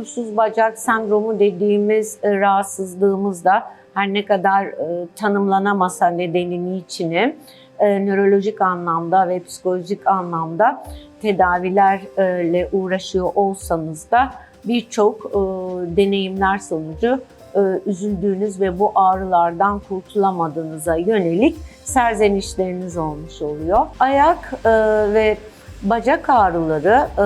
huysuz bacak sendromu dediğimiz e, rahatsızlığımız da her ne kadar e, tanımlanamasa nedeni niçini e, nörolojik anlamda ve psikolojik anlamda tedavilerle uğraşıyor olsanız da birçok e, deneyimler sonucu e, üzüldüğünüz ve bu ağrılardan kurtulamadığınıza yönelik serzenişleriniz olmuş oluyor. Ayak e, ve bacak ağrıları e,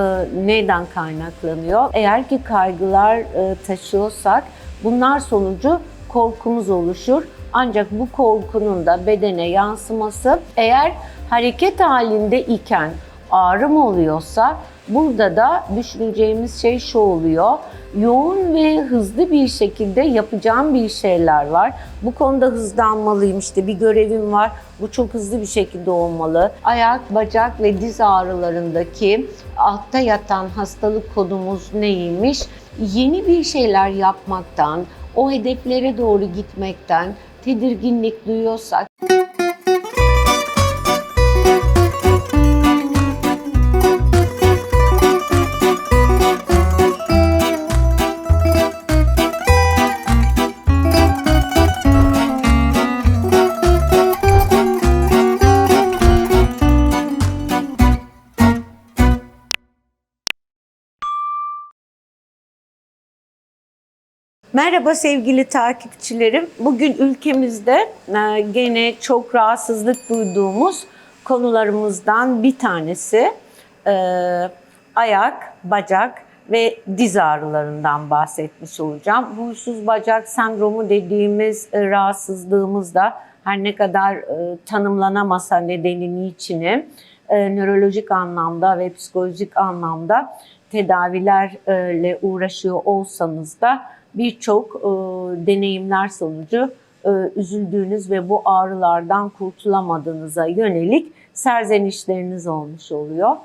neyden kaynaklanıyor? Eğer ki kaygılar e, taşıyorsak bunlar sonucu korkumuz oluşur. Ancak bu korkunun da bedene yansıması eğer hareket halinde iken ağrım oluyorsa burada da düşüneceğimiz şey şu oluyor. Yoğun ve hızlı bir şekilde yapacağım bir şeyler var. Bu konuda hızlanmalıyım işte bir görevim var. Bu çok hızlı bir şekilde olmalı. Ayak, bacak ve diz ağrılarındaki altta yatan hastalık kodumuz neymiş? Yeni bir şeyler yapmaktan, o hedeflere doğru gitmekten tedirginlik duyuyorsak Merhaba sevgili takipçilerim. Bugün ülkemizde e, gene çok rahatsızlık duyduğumuz konularımızdan bir tanesi e, ayak, bacak ve diz ağrılarından bahsetmiş olacağım. Huysuz bacak sendromu dediğimiz e, rahatsızlığımız da her ne kadar tanımlanamasa nedeni niçini e, nörolojik anlamda ve psikolojik anlamda tedavilerle uğraşıyor olsanız da birçok e, deneyimler sonucu e, üzüldüğünüz ve bu ağrılardan kurtulamadığınıza yönelik serzenişleriniz olmuş oluyor.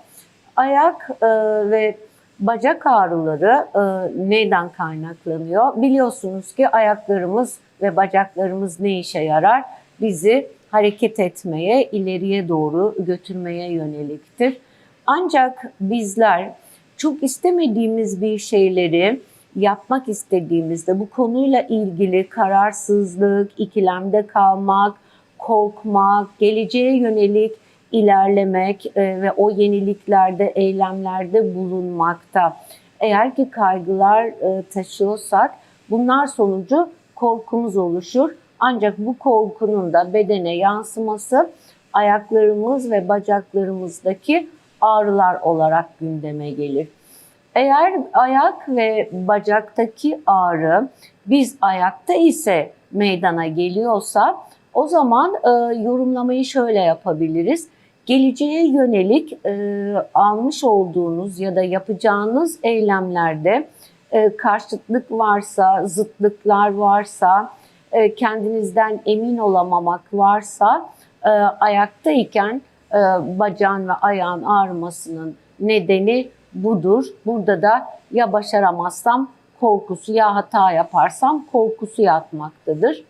Ayak e, ve bacak ağrıları e, neyden kaynaklanıyor? Biliyorsunuz ki ayaklarımız ve bacaklarımız ne işe yarar? Bizi hareket etmeye, ileriye doğru götürmeye yöneliktir. Ancak bizler çok istemediğimiz bir şeyleri yapmak istediğimizde bu konuyla ilgili kararsızlık, ikilemde kalmak, korkmak, geleceğe yönelik ilerlemek e, ve o yeniliklerde, eylemlerde bulunmakta. Eğer ki kaygılar e, taşıyorsak bunlar sonucu korkumuz oluşur. Ancak bu korkunun da bedene yansıması ayaklarımız ve bacaklarımızdaki ağrılar olarak gündeme gelir. Eğer ayak ve bacaktaki ağrı biz ayakta ise meydana geliyorsa o zaman e, yorumlamayı şöyle yapabiliriz. Geleceğe yönelik e, almış olduğunuz ya da yapacağınız eylemlerde e, karşıtlık varsa, zıtlıklar varsa, e, kendinizden emin olamamak varsa e, ayaktayken e, bacağın ve ayağın ağrımasının nedeni budur. Burada da ya başaramazsam korkusu ya hata yaparsam korkusu yatmaktadır.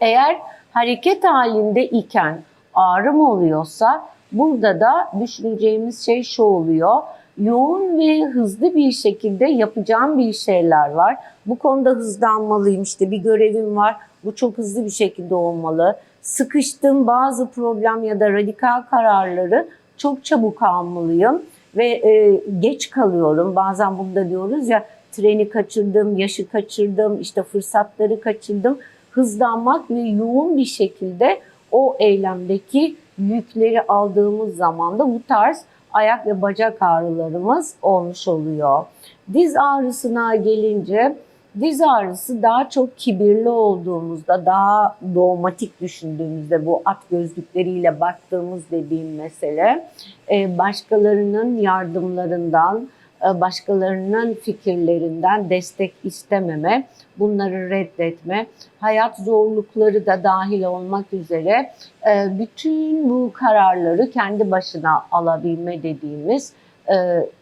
Eğer hareket halinde iken ağrım oluyorsa burada da düşüneceğimiz şey şu oluyor. Yoğun ve hızlı bir şekilde yapacağım bir şeyler var. Bu konuda hızlanmalıyım işte bir görevim var. Bu çok hızlı bir şekilde olmalı. Sıkıştığım bazı problem ya da radikal kararları çok çabuk almalıyım ve e, geç kalıyorum. Bazen bunda diyoruz ya treni kaçırdım, yaşı kaçırdım, işte fırsatları kaçırdım. Hızlanmak ve yoğun bir şekilde o eylemdeki yükleri aldığımız zaman da bu tarz ayak ve bacak ağrılarımız olmuş oluyor. Diz ağrısına gelince diz ağrısı daha çok kibirli olduğumuzda, daha dogmatik düşündüğümüzde bu at gözlükleriyle baktığımız dediğim mesele e, başkalarının yardımlarından, e, başkalarının fikirlerinden destek istememe, bunları reddetme, hayat zorlukları da dahil olmak üzere e, bütün bu kararları kendi başına alabilme dediğimiz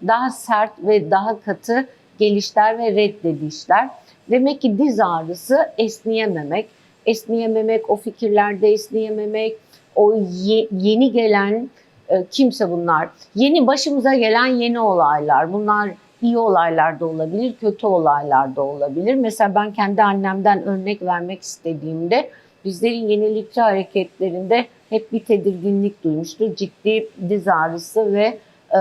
daha sert ve daha katı gelişler ve reddedişler. Demek ki diz ağrısı esneyememek, esneyememek, o fikirlerde esneyememek, o ye, yeni gelen e, kimse bunlar. Yeni başımıza gelen yeni olaylar. Bunlar iyi olaylar da olabilir, kötü olaylar da olabilir. Mesela ben kendi annemden örnek vermek istediğimde bizlerin yenilikçi hareketlerinde hep bir tedirginlik duymuştur. Ciddi diz ağrısı ve e,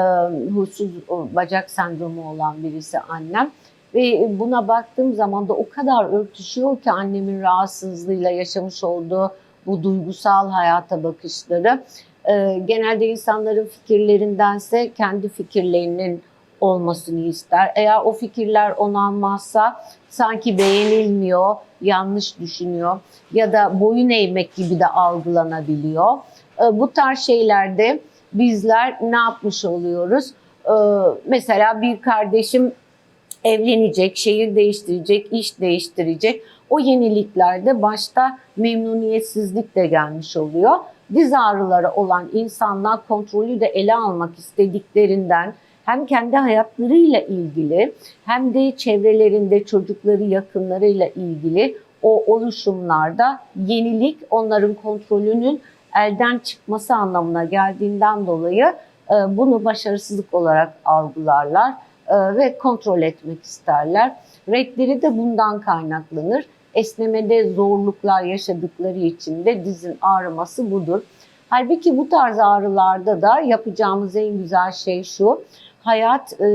huysuz bacak sendromu olan birisi annem. Ve buna baktığım zaman da o kadar örtüşüyor ki annemin rahatsızlığıyla yaşamış olduğu bu duygusal hayata bakışları. Ee, genelde insanların fikirlerindense kendi fikirlerinin olmasını ister. Eğer o fikirler onanmazsa sanki beğenilmiyor, yanlış düşünüyor ya da boyun eğmek gibi de algılanabiliyor. Ee, bu tarz şeylerde bizler ne yapmış oluyoruz? Ee, mesela bir kardeşim evlenecek, şehir değiştirecek, iş değiştirecek. O yeniliklerde başta memnuniyetsizlik de gelmiş oluyor. Diz ağrıları olan insanlar kontrolü de ele almak istediklerinden hem kendi hayatlarıyla ilgili hem de çevrelerinde çocukları, yakınlarıyla ilgili o oluşumlarda yenilik onların kontrolünün elden çıkması anlamına geldiğinden dolayı e, bunu başarısızlık olarak algılarlar e, ve kontrol etmek isterler. Redleri de bundan kaynaklanır. Esnemede zorluklar yaşadıkları için de dizin ağrıması budur. Halbuki bu tarz ağrılarda da yapacağımız en güzel şey şu. Hayat e,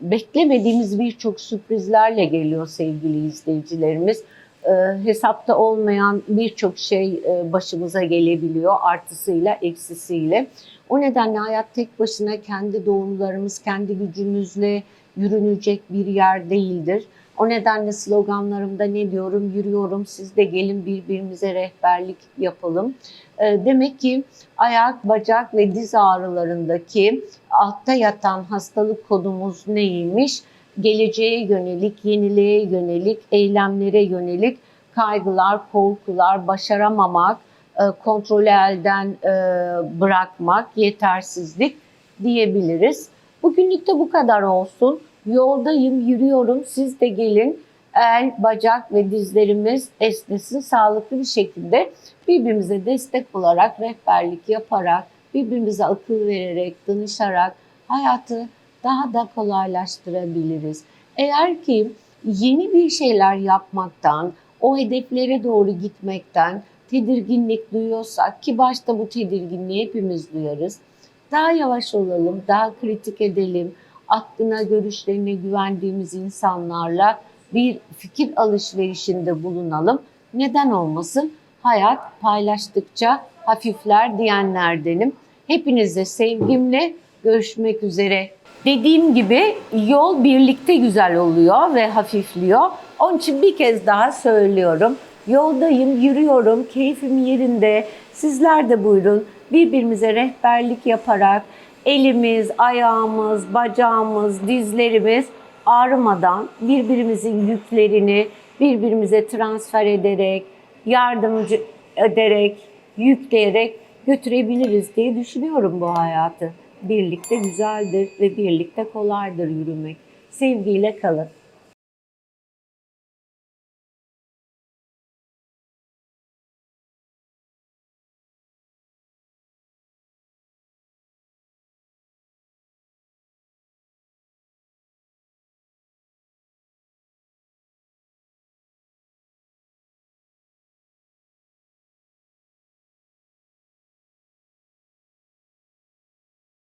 beklemediğimiz birçok sürprizlerle geliyor sevgili izleyicilerimiz. E, hesapta olmayan birçok şey e, başımıza gelebiliyor artısıyla eksisiyle. O nedenle hayat tek başına kendi doğrularımız, kendi gücümüzle yürünecek bir yer değildir. O nedenle sloganlarımda ne diyorum? Yürüyorum, siz de gelin birbirimize rehberlik yapalım. E, demek ki ayak, bacak ve diz ağrılarındaki altta yatan hastalık kodumuz neymiş? Geleceğe yönelik, yeniliğe yönelik, eylemlere yönelik kaygılar, korkular, başaramamak, e, kontrolü elden e, bırakmak, yetersizlik diyebiliriz. Bugünlük de bu kadar olsun. Yoldayım, yürüyorum. Siz de gelin. El, bacak ve dizlerimiz esnesin sağlıklı bir şekilde birbirimize destek olarak, rehberlik yaparak, birbirimize akıl vererek, danışarak hayatı daha da kolaylaştırabiliriz. Eğer ki yeni bir şeyler yapmaktan, o hedeflere doğru gitmekten tedirginlik duyuyorsak ki başta bu tedirginliği hepimiz duyarız. Daha yavaş olalım, daha kritik edelim. Aklına, görüşlerine güvendiğimiz insanlarla bir fikir alışverişinde bulunalım. Neden olmasın? Hayat paylaştıkça hafifler diyenlerdenim. Hepinize sevgimle görüşmek üzere. Dediğim gibi yol birlikte güzel oluyor ve hafifliyor. Onun için bir kez daha söylüyorum. Yoldayım, yürüyorum, keyfim yerinde. Sizler de buyurun birbirimize rehberlik yaparak elimiz, ayağımız, bacağımız, dizlerimiz ağrımadan birbirimizin yüklerini birbirimize transfer ederek, yardımcı ederek, yükleyerek götürebiliriz diye düşünüyorum bu hayatı. Birlikte güzeldir ve birlikte kolaydır yürümek. Sevgiyle kalın.